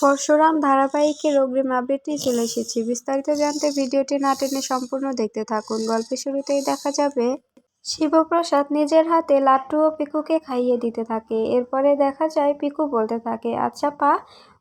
পরশুরাম ধারাবাহিকের অগ্রিম আপডেটটি চলে এসেছি। বিস্তারিত জানতে ভিডিওটি না টেনে সম্পূর্ণ দেখতে থাকুন। গল্পের শুরুতেই দেখা যাবে, শিবপ্রসাদ নিজের হাতে লাট্টু ও পিকুকে খাইয়ে দিতে থাকে। এরপরে দেখা যায়, পিকু বলতে থাকে আচ্ছা পা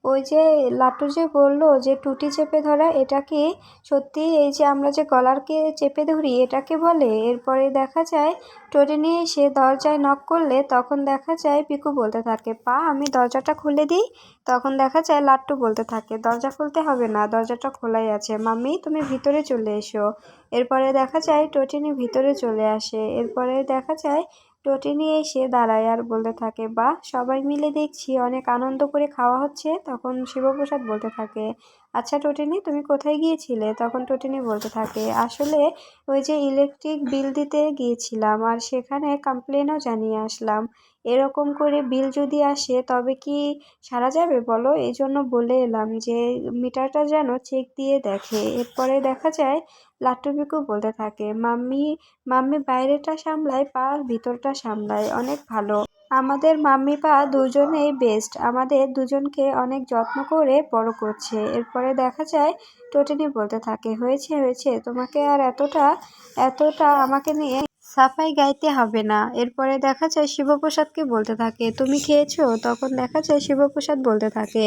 ওই যে লাট্টু যে বলল যে টুটি চেপে ধরা, এটা কি সত্যি? এই যে আমরা যে গলারকে চেপে ধরি, এটাকে বলে? এরপরে দেখা যায় টোটেনি সে দরজায় নক করলে, তখন দেখা যায় পিকু বলতে থাকে, পা, আমি দরজাটা খুলে দিই। তখন দেখা যায় লাট্টু বলতে থাকে, দরজা খুলতে হবে না, দরজাটা খোলাই আছে। মাম্মি, তুমি ভিতরে চলে এসো। এরপরে দেখা যায় টোটিনি ভিতরে চলে আসে। এরপরে দেখা যায় টোটিনি এসে দাঁড়ায় আর বলতে থাকে বা সবাই মিলে দেখছি, অনেক আনন্দ করে খাওয়া হচ্ছে। তখন শিবপ্রসাদ বলতে থাকে আচ্ছা টোটিনি, তুমি কোথায় গিয়েছিলে? তখন টোটিনি বলতে থাকে, আসলে ওই যে ইলেকট্রিক বিল দিতে গিয়েছিলাম আর সেখানে কমপ্লেনও জানিয়ে আসলাম। এরকম করে বিল যদি আসে, তবে কি সারা যাবে বলো? এই জন্য বলে এলাম যে, মিটারটা যেন চেক দিয়ে দেখে। এরপরে দেখা যায় লাট্টু পিকু বলতে থাকে, মাম্মি মাম্মি বাইরেটা সামলায়, পা ভিতরটা সামলায়, অনেক ভালো। আমাদের মাম্মি পা দুজনেই বেস্ট আমাদের দুজনকে অনেক যত্ন করে বড় করছে। এরপরে দেখা যায় টোটেনি বলতে থাকে, হয়েছে হয়েছে, তোমাকে আর এতটা এতটা আমাকে নিয়ে সাফাই গাইতে হবে না। এরপরে দেখা যায় শিবপ্রসাদকে বলতে থাকে, তুমি খেয়েছো? তখন দেখা যায় শিবপ্রসাদ বলতে থাকে,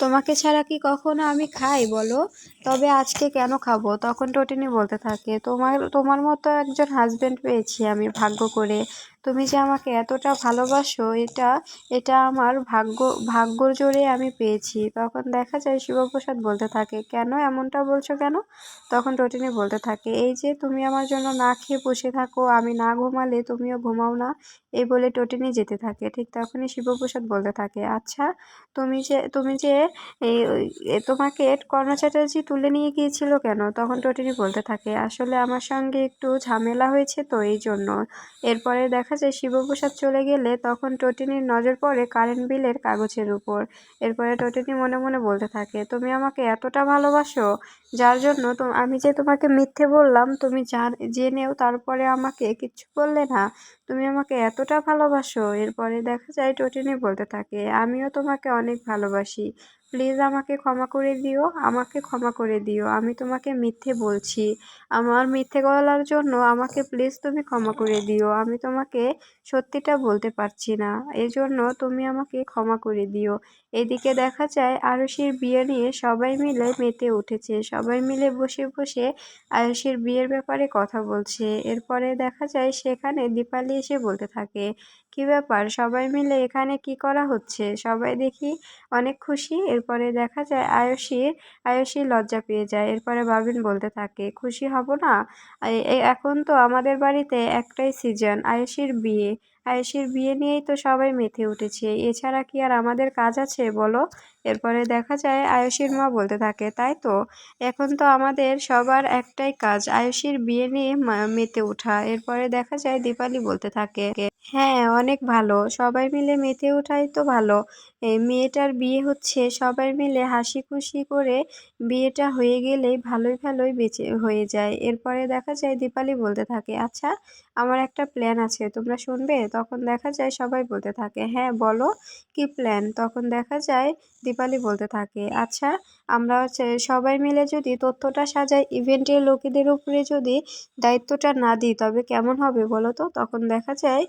তোমাকে ছাড়া কি কখনো আমি খাই বলো? তবে আজকে কেন খাব? তখন টোটিনি বলতে থাকে, তোমার তোমার মতো একজন হাজব্যান্ড পেয়েছি আমি ভাগ্য করে। তুমি যে আমাকে এতটা ভালোবাসো, এটা এটা আমার ভাগ্য, ভাগ্যর জোরে আমি পেয়েছি। তখন দেখা যায় শিবপ্রসাদ বলতে থাকে, কেন এমনটা বলছো কেন? তখন টোটিনি বলতে থাকে, এই যে তুমি আমার জন্য না খেয়ে বসে থাকো, আমি না ঘুমালে তুমিও ঘুমাও না। এই বলে টোটিনি যেতে থাকে। ঠিক তখনই শিবপ্রসাদ বলতে থাকে আচ্ছা তুমি যে তুমি যে এই তোমাকে কর্ণ চ্যাটার্জি তুলে নিয়ে গিয়েছিল কেন? তখন টোটিনি বলতে থাকে, আসলে আমার সঙ্গে একটু ঝামেলা হয়েছে তো, এই জন্য। এরপরে দেখা যায় শিবপ্রসাদ চলে গেলে তখন টটিনির নজর পড়ে কারেন্ট বিলের কাগজের উপর। এরপরে টটিনি মনে মনে বলতে থাকে, তুমি আমাকে এতটা ভালোবাসো, যার জন্য তো আমি যে তোমাকে মিথ্যে বললাম, তুমি জান, জেনেও তারপরে আমাকে কিচ্ছু বললে না। তুমি আমাকে এতটা ভালোবাসো। এরপরে দেখা যায় টোটিনি বলতে থাকে, আমিও তোমাকে অনেক ভালোবাসি। প্লিজ আমাকে ক্ষমা করে দিও, আমাকে ক্ষমা করে দিও। আমি তোমাকে মিথ্যে বলছি। আমার মিথ্যে বলার জন্য আমাকে প্লিজ তুমি ক্ষমা করে দিও। আমি তোমাকে সত্যিটা বলতে পারছি না। এজন্য তুমি আমাকে ক্ষমা করে দিও। এদিকে দেখা যায় আরুষির বিয়ে নিয়ে সবাই মিলে মেতে উঠেছে। সবাই মিলে বসে বসে আয়ুষের বিয়ের ব্যাপারে কথা বলছে। এরপরে দেখা যায়, সেখানে দীপালি এসে বলতে থাকে, কি ব্যাপার? সবাই মিলে এখানে কি করা হচ্ছে? সবাই দেখি অনেক খুশি। এরপরে দেখা যায় আয়ুষীর আয়ুষী লজ্জা পেয়ে যায়। এরপরে বাবিন বলতে থাকে, খুশি হব না? এখন তো আমাদের বাড়িতে একটাই সিজন আয়ুষীর বিয়ে। আয়ুষীর বিয়ে নিয়েই তো সবাই মেতে উঠেছে। এছাড়া কি আর আমাদের কাজ আছে বলো? এরপরে দেখা যায় আয়ুষীর মা বলতে থাকে, তাই তো? এখন তো আমাদের সবার একটাই কাজ আয়ুষীর বিয়ে নিয়ে মেতে ওঠা। এরপরে দেখা যায় দীপালি বলতে থাকে হ্যাঁ অনেক ভালো। সবাই মিলে মেতে ওঠাই তো ভালো। মেয়েটার বিয়ে হচ্ছে, সবাই মিলে হাসি খুশি করে বিয়েটা হয়ে গেলেই ভালোই ভালোই বেঁচে হয়ে যায়। এরপরে দেখা যায় দীপালি বলতে থাকে আচ্ছা আমার একটা প্ল্যান আছে, তোমরা শুনবে? তখন দেখা যায় সবাই বলতে থাকে হ্যাঁ বলো, কি প্ল্যান তখন দেখা যায় দীপালি বলতে থাকে আচ্ছা আমরা সবাই মিলে যদি তথ্যটা সাজাই, ইভেন্টের লোকেদের উপরে যদি দায়িত্বটা না দিই, তবে কেমন হবে বলো তো? তখন দেখা যায়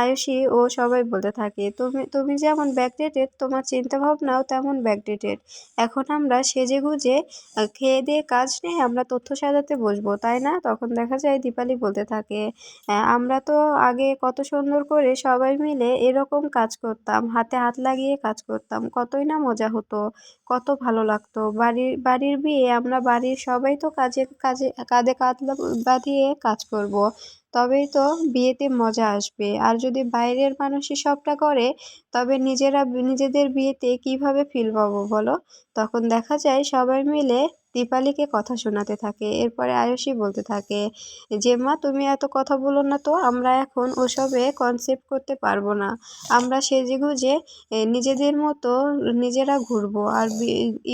আয়ুষী ও সবাই বলতে থাকে, তুমি তুমি যেমন ব্যাকডেটেড তোমার চিন্তাভাবনাও তেমন ব্যাকডেটেড এখন আমরা সেজে গুজে খেয়ে দিয়ে কাজ নেই আমরা তথ্য সাজাতে বসবো, তাই না? তখন দেখা যায়, দীপালি বলতে থাকে আমরা তো আগে কত সুন্দর করে সবাই মিলে এরকম কাজ করতাম, হাতে হাত লাগিয়ে কাজ করতাম কতই না মজা হতো, কত ভালো লাগতো বাড়ির বাড়ির বিয়ে আমরা বাড়ির সবাই তো কাজে কাজে, কাঁধে কাঁধ বাঁধিয়ে কাজ করব। তবেই তো বিয়েতে মজা আসবে। আর যদি বাইরের মানুষই সবটা করে, তবে নিজেরা নিজেদের বিয়েতে কীভাবে ফিল পাবো বলো? তখন দেখা যায় সবাই মিলে দীপালিকে কথা শোনাতে থাকে, এরপরে আয়ুষী বলতে থাকে, যে মা, তুমি এত কথা বলো না তো, আমরা এখন ওসবে কনসেপ্ট করতে পারব না। আমরা সেজে গুজে নিজেদের মতো নিজেরা ঘুরবো আর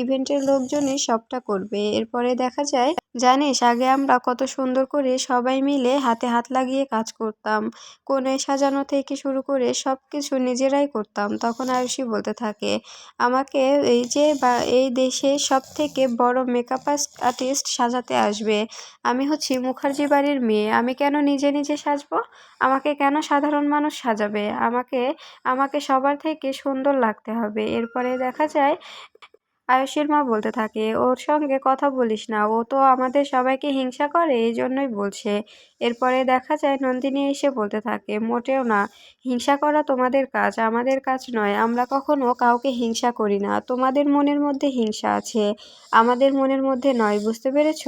ইভেন্টের লোকজনই সবটা করবে। এরপরে দেখা যায়, জানিস, আগে আমরা কত সুন্দর করে সবাই মিলে হাতে হাত লাগিয়ে কাজ করতাম। কোণে সাজানো থেকে শুরু করে সব কিছু নিজেরাই করতাম, তখন আয়ুষী বলতে থাকে, আমাকে এই যে বা, এই দেশে সব থেকে বড় মেকআপ আর্টিস্ট সাজাতে আসবে। আমি হচ্ছি মুখার্জি বাড়ির মেয়ে। আমি কেন নিজে নিজে সাজবো? আমাকে কেন সাধারণ মানুষ সাজাবে? আমাকে আমাকে সবার থেকে সুন্দর লাগতে হবে। এরপরে দেখা যায় আয়ুষীর মা বলতে থাকে, ওর সঙ্গে কথা বলিস না, ও তো আমাদের সবাইকে হিংসা করে, এই জন্যই বলছে। এরপরে দেখা যায় নন্দিনী এসে বলতে থাকে, মোটেও না, হিংসা করা তোমাদের কাজ, আমাদের কাজ নয়, আমরা কখনো কাউকে হিংসা করি না, তোমাদের মনের মধ্যে হিংসা আছে, আমাদের মনের মধ্যে নয়, বুঝতে পেরেছ?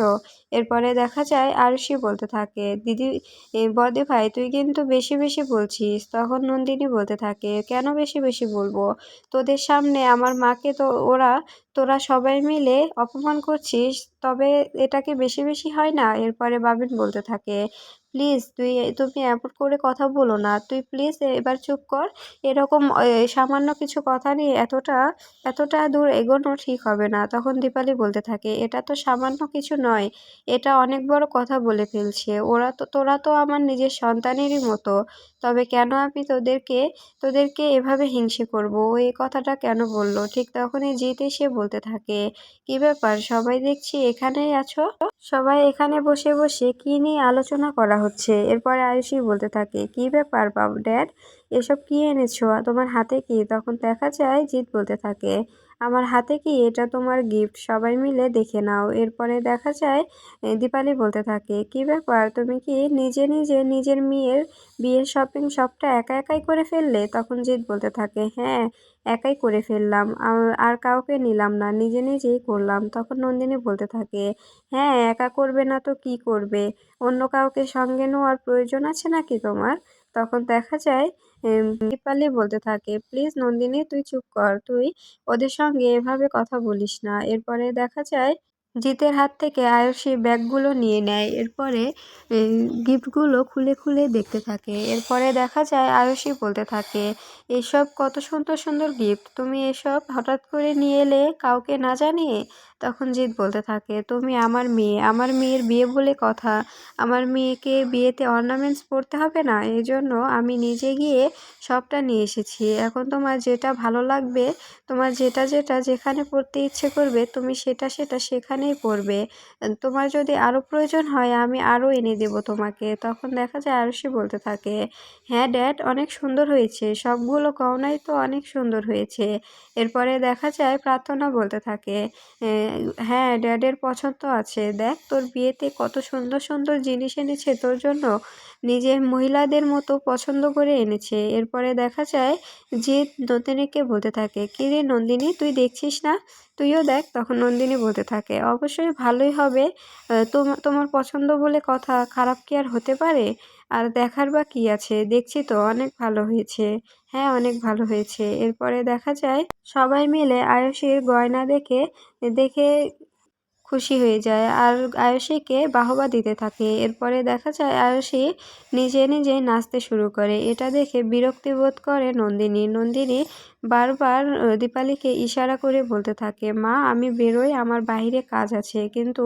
এরপরে দেখা যায় আরুষি বলতে থাকে, দিদি বদে ভাই, তুই কিন্তু বেশি বেশি বলছিস। তখন নন্দিনী বলতে থাকে, কেন বেশি বেশি বলব? তোদের সামনে আমার মাকে তো ওরা তোরা সবাই মিলে অপমান করছিস, তবে এটাকে বেশি বেশি হয় না? এরপরে বাবিন বলতে থাকে প্লিজ তুই, তুমি এমন করে কথা বলো না। তুই প্লিজ এবার চুপ কর। এরকম সামান্য কিছু কথা নিয়ে এতটা এতটা দূর এগোনো ঠিক হবে না, তখন দীপালি বলতে থাকে। এটা তো সামান্য কিছু নয়, এটা অনেক বড় কথা বলে ফেলছে। ওরা তো, তোরা তো আমার নিজের সন্তানেরই মতো। তবে কেন আমি তোদেরকে তোদেরকে এভাবে হিংসে করব? ও এই কথাটা কেন বলল? ঠিক তখনই জিত এসে বলতে থাকে, কি ব্যাপার? সবাই দেখছি এখানেই আছো? সবাই এখানে বসে বসে কি নিয়ে আলোচনা করা হচ্ছে। এরপরে আয়ুষী বলতে থাকে, কি ব্যাপার বাবু, ড্যাড? এসব কি এনেছো? তোমার হাতে কি? তখন দেখা যায় জিৎ বলতে থাকে আমার হাতে কি এটা তোমার গিফট সবাই মিলে দেখে নাও। এরপরে দেখা যায় দীপালি বলতে থাকে, কি ব্যাপার? তুমি কি নিজে নিজে নিজের মেয়ের বিয়ের শপিং সবটা একা একাই করে ফেললে? তখন জিৎ বলতে থাকে হ্যাঁ একাই করে ফেললাম। আর কাউকে নিলাম না, নিজে নিজেই করলাম। তখন নন্দিনী বলতে থাকে হ্যাঁ একা করবে না তো কি করবে? অন্য কাউকে সঙ্গে নেওয়ার প্রয়োজন আছে নাকি তোমার? তখন দেখা যায় দীপালি বলতে থাকে, প্লিজ নন্দিনী, তুই চুপ কর। তুই ওদের সঙ্গে এভাবে কথা বলিস না। এরপরে দেখা যায়, জিতের হাত থেকে আয়ুষী ব্যাগগুলো নিয়ে নেয়। এরপরে গিফটগুলো খুলে খুলে দেখতে থাকে। এরপরে দেখা যায় আয়ুষী বলতে থাকে, এসব কত সুন্দর সুন্দর গিফট। তুমি এসব হঠাৎ করে নিয়ে এলে কাউকে না জানিয়ে তখন জিৎ বলতে থাকে, তুমি আমার মেয়ে, আমার মেয়ের বিয়ে বলে কথা। আমার মেয়েকে বিয়েতে অর্নামেন্টস পরতে হবে না। এই জন্য আমি নিজে গিয়ে সবটা নিয়ে এসেছি। এখন তোমার যেটা ভালো লাগবে, তোমার যেটা যেটা যেখানে পড়তে ইচ্ছে করবে, তুমি সেটা সেটা সেখানেই পড়বে। তোমার যদি আরও প্রয়োজন হয়, আমি আরও এনে দেব তোমাকে। তখন দেখা যায় আরুষি বলতে থাকে হ্যাঁ ড্যাড, অনেক সুন্দর হয়েছে। সবগুলো গহনাই তো অনেক সুন্দর হয়েছে। এরপরে দেখা যায় প্রার্থনা বলতে থাকে হ্যাঁ ড্যাডের পছন্দ আছে। দেখ, তোর বিয়েতে কত সুন্দর সুন্দর জিনিস এনেছে তোর জন্য। নিজের মহিলাদের মতো পছন্দ করে এনেছে। এরপরে দেখা যায় যে নন্দিনীকে বলতে থাকে, কি রে নন্দিনী, তুই দেখছিস না? তুইও দেখ। তখন নন্দিনী বলতে থাকে, অবশ্যই ভালোই হবে। তোমার পছন্দ বলে কথা, খারাপ কি আর হতে পারে? আর দেখার বা কী আছে? দেখছি তো, অনেক ভালো হয়েছে। হ্যাঁ অনেক ভালো হয়েছে। এরপরে দেখা যায়, সবাই মিলে আয়ুষীর গয়না দেখে দেখে খুশি হয়ে যায় আর আয়ুষীকে বাহবা দিতে থাকে। এরপরে দেখা যায়, আয়ুষী নিজে নিজে নাচতে শুরু করে। এটা দেখে বিরক্তি বোধ করে নন্দিনী। নন্দিনী বারবার দীপালিকে ইশারা করে বলতে থাকে, মা, আমি বেরোই, আমার বাহিরে কাজ আছে। কিন্তু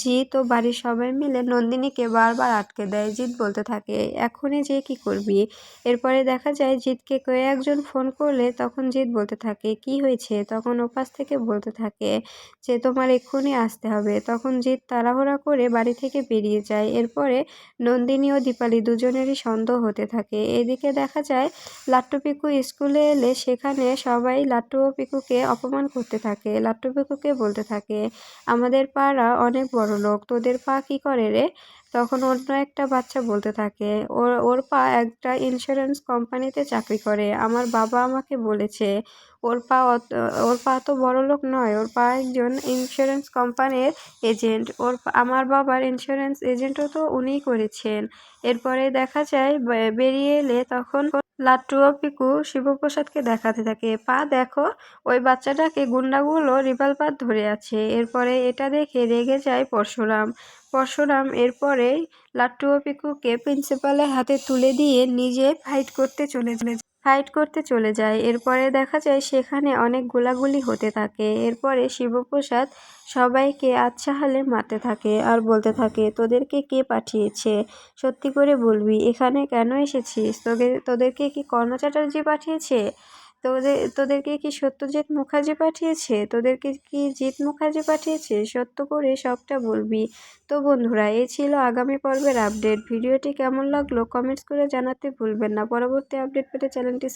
জিৎ ও বাড়ির সবাই মিলে নন্দিনীকে বারবার আটকে দেয়। জিৎ বলতে থাকে, এখনই যে কি করবি? এরপরে দেখা যায়, জিৎকে কয়েকজন ফোন করলে তখন জিৎ বলতে থাকে, কি হয়েছে? তখন ওপাশ থেকে বলতে থাকে যে, তোমার এক্ষুনি আসতে হবে। তখন জিৎ তাড়াহুড়া করে বাড়ি থেকে বেরিয়ে যায়। এরপরে নন্দিনী ও দীপালি দুজনেরই সন্দেহ হতে থাকে। এদিকে দেখা যায় লাট্টু পিকু স্কুলে এলে সেখানে সবাই লাট্টু ও পিকুকে অপমান করতে থাকে। লাট্টু পিকুকে বলতে থাকে, আমাদের পাড়া অনেক বড় লোক, তোদের পা কি করে রে? তখন অন্য একটা বাচ্চা বলতে থাকে, ওর ওর পা একটা ইন্স্যুরেন্স কোম্পানিতে চাকরি করে। আমার বাবা আমাকে বলেছে, ওর পা ওর পা তো বড় লোক নয়, ওর পা একজন ইন্স্যুরেন্স কোম্পানির এজেন্ট ওর আমার বাবার ইন্স্যুরেন্স এজেন্টও তো উনিই করেছেন। এরপরে দেখা যায় বেরিয়ে এলে তখন লাট্টু ও পিকু শিবপ্রসাদকে দেখাতে থাকে। পা দেখো, ওই বাচ্চাটাকে গুন্ডাগুলো রিভলভার ধরে আছে। এরপরে এটা দেখে রেগে যায় পরশুরাম। পরশুরাম এরপরে লাট্টু পিকুকে প্রিন্সিপালের হাতে তুলে দিয়ে নিজে ফাইট করতে চলে ফাইট করতে চলে যায়। এরপরে দেখা যায় সেখানে অনেক গোলাগুলি হতে থাকে। এরপরে শিবপ্রসাদ সবাইকে আচ্ছা হালে মারতে থাকে আর বলতে থাকে, তোদেরকে কে পাঠিয়েছে? সত্যি করে বলবি, এখানে কেন এসেছিস? তোদের, তোদেরকে কি কর্ণ চ্যাটার্জি পাঠিয়েছে? তোদের তোদেরকে কি সত্যজিৎ মুখার্জি পাঠিয়েছে? তোদেরকে কি জিৎ মুখার্জি পাঠিয়েছে? সত্য করে সবটা বলবি। তো বন্ধুরা, এই ছিল আগামী পর্বের আপডেট। ভিডিওটি কেমন লাগল কমেন্টস করে জানাতে ভুলবেন না। পরবর্তী আপডেট পেতে চ্যানেলটি